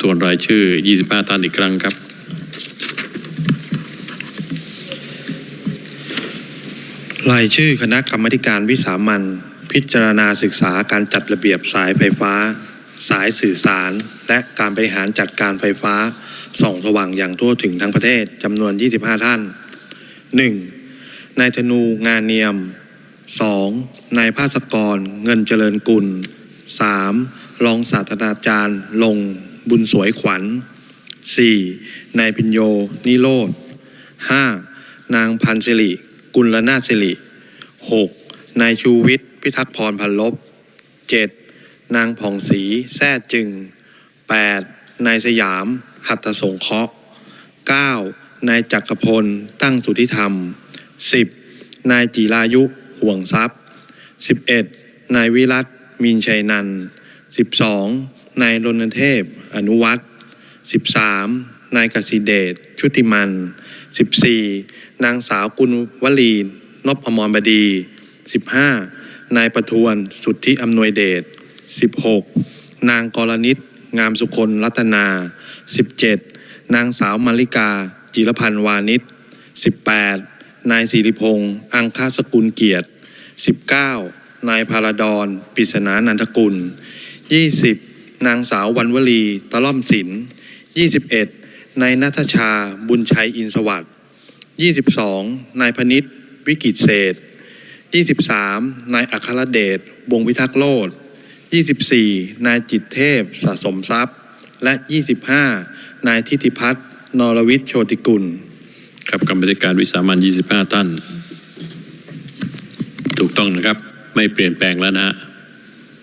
ทวนรายชื่อ 25 ท่านอีกครั้งครับ รายชื่อคณะกรรมการวิสามันพิจารณาศึกษาการจัดระเบียบสายไฟฟ้า สายสื่อสาร และการบริหารจัดการไฟฟ้า ส่องสว่างอย่างทั่วถึงทั้งประเทศจำนวน 25 ท่าน 1. นายธนูงานเนียม 2. นายภาสกร เงินเจริญกุล 3. รองศาสตราจารย์ ลง บุญสวยขวัญ 4. นายพิญโย นิโรธ 5. นางพันศิริ กุลนาถศิริ 6. นายชูวิทย์ พิทักษ์พรพันลบ 7. นางผ่องศรีแท้จึง 8. นายสยาม หัตถสงเคราะห์ 9. นายจักรพล ตั้งสุทธิธรรม 10. นายจิรายุ ห่วงทรัพย์ 11. นายวิรัตมีนชัยนันท์ 12. นายรณเทพ อนุวัตร 13. นายกสิเดช ชุติมัน 14. นางสาวกุลวลีนพอมรบดี 15. นายประทวน สุทธิอำนวยเดช 16. นางกรณิต งามสุคนรัตนา 17. นางสาวมาริกา จิรพันธ์วานิช 18. นายสิริพงษ์ อังคาสกุลเกียรติ 19. นายพาราดอนปริศนานันทกุล 20. นางสาววันวลี ตะล่อมศิลป์ 21. นายนัทชา บุญชัยอินสวัสด์ 22. นายพนิษฐ์วิกิตเศษ 23. นายอัครเดช วงวิทักษ์โลด 24. นายจิตเทพ สะสมทรัพย์ และ 25. นายทิติพัฒน์ นรวิทย์โชติกุล ครับกรรมธิการวิสามัน25 ท่าน ถูกต้องนะครับ ไม่เปลี่ยนแปลงแล้วนะฮะ